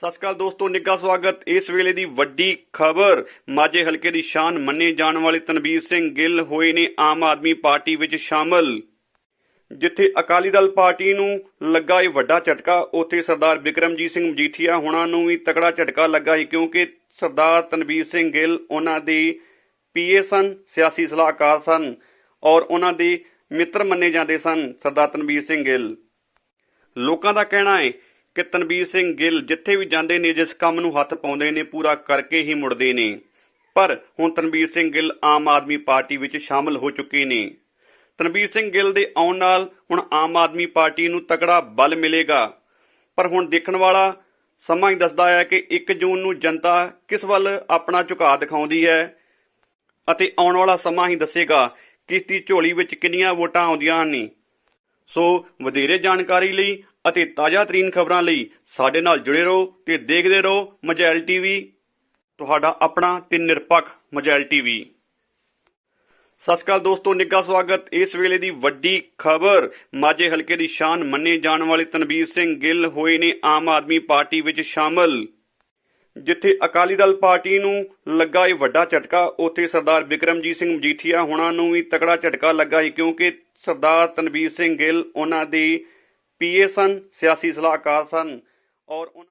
ਸਤਿ ਸ਼੍ਰੀ ਅਕਾਲ ਦੋਸਤੋ, ਨਿੱਘਾ ਸਵਾਗਤ। ਇਸ ਵੇਲੇ ਦੀ ਵੱਡੀ ਖਬਰ, ਮਾਝੇ ਹਲਕੇ ਦੀ ਸ਼ਾਨ ਮੰਨੇ ਜਾਣ ਵਾਲੇ ਤਨਵੀਰ ਸਿੰਘ ਗਿੱਲ ਹੋਏ ਨੇ ਆਮ ਆਦਮੀ ਪਾਰਟੀ ਵਿੱਚ ਸ਼ਾਮਲ। ਜਿੱਥੇ ਅਕਾਲੀ ਦਲ ਪਾਰਟੀ ਨੂੰ ਲੱਗਾ ਇਹ ਵੱਡਾ ਝਟਕਾ, ਉੱਥੇ ਸਰਦਾਰ ਬਿਕਰਮਜੀਤ ਸਿੰਘ ਮਜੀਠੀਆ ਹੁਣਾਂ ਨੂੰ ਵੀ ਤਕੜਾ ਝਟਕਾ ਲੱਗਾ ਹੈ ਕਿਉਂਕਿ ਸਰਦਾਰ ਤਨਵੀਰ ਸਿੰਘ ਗਿੱਲ ਉਹਨਾਂ ਦੇ ਪੀਏ ਸਨ, ਸਿਆਸੀ ਸਲਾਹਕਾਰ ਸਨ ਔਰ ਉਹਨਾਂ ਦੇ ਮਿੱਤਰ ਮੰਨੇ ਜਾਂਦੇ ਸਨ, ਸਰਦਾਰ ਤਨਵੀਰ ਸਿੰਘ ਗਿੱਲ। ਲੋਕਾਂ ਦਾ ਕਹਿਣਾ ਹੈ ਕਿ ਤਨਵੀਰ ਸਿੰਘ ਗਿੱਲ ਜਿੱਥੇ ਵੀ ਜਾਂਦੇ ਨੇ, ਜਿਸ ਕੰਮ ਨੂੰ ਹੱਥ ਪਾਉਂਦੇ ਨੇ, ਪੂਰਾ ਕਰਕੇ ਹੀ ਮੁੜਦੇ ਨੇ। ਪਰ ਹੁਣ ਤਨਵੀਰ ਸਿੰਘ ਗਿੱਲ ਆਮ ਆਦਮੀ ਪਾਰਟੀ ਵਿੱਚ ਸ਼ਾਮਲ ਹੋ ਚੁੱਕੇ ਨੇ। ਤਨਵੀਰ ਸਿੰਘ ਗਿੱਲ ਦੇ ਆਉਣ ਨਾਲ ਹੁਣ ਆਮ ਆਦਮੀ ਪਾਰਟੀ ਨੂੰ ਤਕੜਾ ਬਲ ਮਿਲੇਗਾ। ਪਰ ਹੁਣ ਦੇਖਣ ਵਾਲਾ ਸਮਾਂ ਹੀ ਦੱਸਦਾ ਹੈ ਕਿ 1 ਜੂਨ ਨੂੰ ਜਨਤਾ ਕਿਸ ਵੱਲ ਆਪਣਾ ਝੁਕਾਅ ਦਿਖਾਉਂਦੀ ਹੈ ਅਤੇ ਆਉਣ ਵਾਲਾ ਸਮਾਂ ਹੀ ਦੱਸੇਗਾ ਕਿ ਇਸ ਦੀ ਝੋਲੀ ਵਿੱਚ ਕਿੰਨੀਆਂ ਵੋਟਾਂ ਆਉਂਦੀਆਂ ਨੇ। ਸੋ ਵਧੇਰੇ ਜਾਣਕਾਰੀ ਲਈ ਅਤੇ ਤਾਜ਼ਾ ਤਰੀਨ ਖਬਰਾਂ ਲਈ ਸਾਡੇ ਨਾਲ ਜੁੜੇ ਰਹੋ ਤੇ ਦੇਖਦੇ ਰਹੋ ਮਜੈਲ ਟੀਵੀ। ਤੁਹਾਡਾ ਆਪਣਾ ਤੇ ਨਿਰਪੱਖ ਮਜੈਲ ਟੀਵੀ। ਸਤਿ ਸ਼੍ਰੀ ਅਕਾਲ ਦੋਸਤੋ, ਨਿੱਘਾ ਸਵਾਗਤ। ਇਸ ਵੇਲੇ ਦੀ ਵੱਡੀ ਖਬਰ, ਮਾਝੇ ਹਲਕੇ ਦੀ ਸ਼ਾਨ ਮੰਨੇ ਜਾਣ ਵਾਲੇ ਤਨਵੀਰ ਸਿੰਘ ਗਿੱਲ ਹੋਏ ਨੇ ਆਮ ਆਦਮੀ ਪਾਰਟੀ ਵਿੱਚ ਸ਼ਾਮਲ। ਜਿੱਥੇ ਅਕਾਲੀ ਦਲ ਪਾਰਟੀ ਨੂੰ ਲੱਗਾ ਇਹ ਵੱਡਾ ਝਟਕਾ, ਉੱਥੇ ਸਰਦਾਰ ਬਿਕਰਮਜੀਤ ਸਿੰਘ ਮਜੀਠੀਆ ਹੁਣਾਂ ਨੂੰ ਵੀ ਤਕੜਾ ਝਟਕਾ ਲੱਗਾ ਹੈ ਕਿਉਂਕਿ ਸਰਦਾਰ ਤਨਵੀਰ ਸਿੰਘ ਗਿੱਲ, ਉਹਨਾਂ ਦੀ ਪੀਏ ਸਨ ਸਿਆਸੀ ਸਲਾਹਕਾਰ ਸਨ ਔਰ ਉਨ-